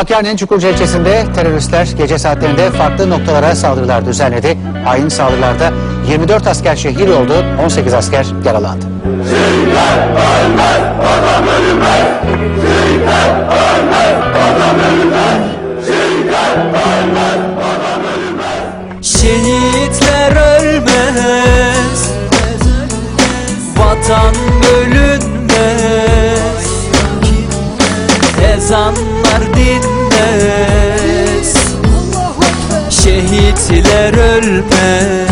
Hakkari'nin Çukurca ilçesinde teröristler gece saatlerinde farklı noktalara saldırılar düzenledi. Hain saldırılarda 24 asker şehit oldu, 18 asker yaralandı. Şehitler Ezanlar dinmez. Şehitler ölmez.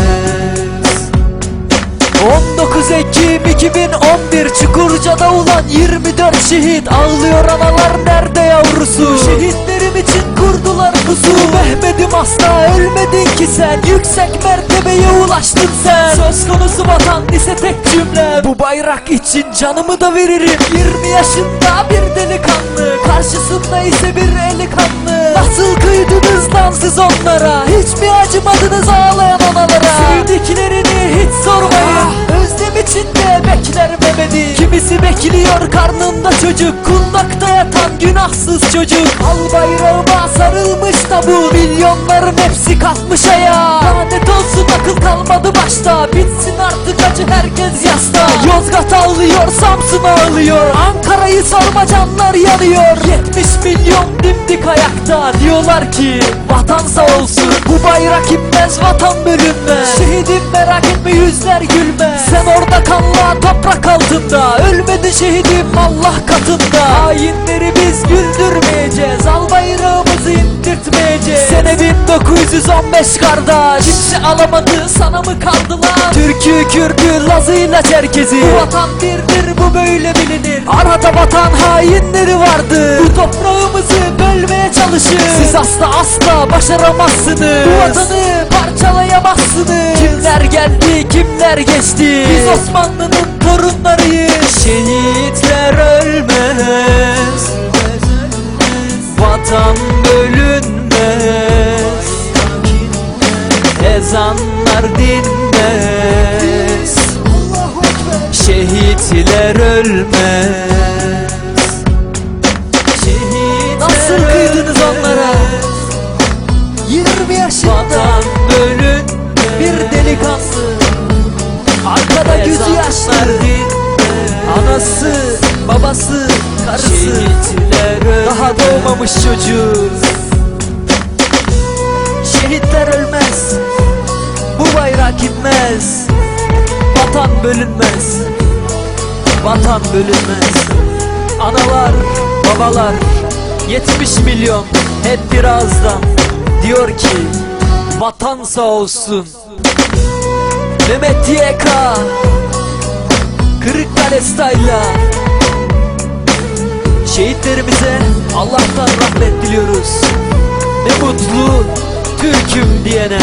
19 Ekim 2011 Çukurca'da ulan 24 şehit. Ağlıyor analar nerede yavrusu? Şehitlerim için kurdular pusu Mehmet'im asla ölmedin ki sen Yüksek mertebeye ulaştın sen. Söz konusu vatan ise tek cümle. Bu bayrak için canımı da veririm. 20 yaşında bir delikanlı. Karşısında ise bir eli kanlı Nasıl kıydınız lan siz onlara? Hiç mi acımadınız ağlayan analara Sevdiklerini hiç sormayın. Özlem içinde bekler Mehmet'i Kimisi bekliyor karnında çocuk. Kundakta yatan günahsız çocuk. Al bayrağıma sarılmış da bu Milyonların hepsi kalkmış ayağa başta Bitsin artık acı herkes yasta. Yozgat ağlıyor Samsun ağlıyor. Ankara'yı sorma canlar yanıyor. 70 milyon dimdik ayakta. Diyorlar ki vatan sağ olsun. Bu bayrak inmez vatan bölünmez. Şehidim merak etme yüzler gülmez Sen orada kanla toprak altında. Ölmedi şehidim Allah katında. Hainleri biz güldürmeyeceğiz 1915 kardeş. Kimse alamadı sana mı kaldılar? Türk'ü Kürt'ü Lazıyla Çerkezi. Bu vatan birdir bu böyle bilinir. Arada vatan hainleri vardı Bu toprağımızı bölmeye çalışır. Siz asla asla başaramazsınız. Bu vatanı parçalayamazsınız. Kimler geldi kimler geçti? Biz Osmanlı'nın torunlarıyız. Şehitler ölmez Ezanlar dinmez. Şehitler ölmez. Şehitler Nasıl kıydınız onlara? 20 yaşında Vatan bölünmez Bir delikanlı. Arkada gözü yaşlı. Anası, babası, karısı. Daha doğmamış çocuk Şehitler ölmez İnmez Vatan bölünmez. Vatan bölünmez. Analar, babalar 70 milyon hep bir ağızdan Diyor ki Vatan sağ olsun. Mehmet YK Kırıkkale Style'la Şehitlerimize Allah'tan rahmet diliyoruz. Ne mutlu Türk'üm diyene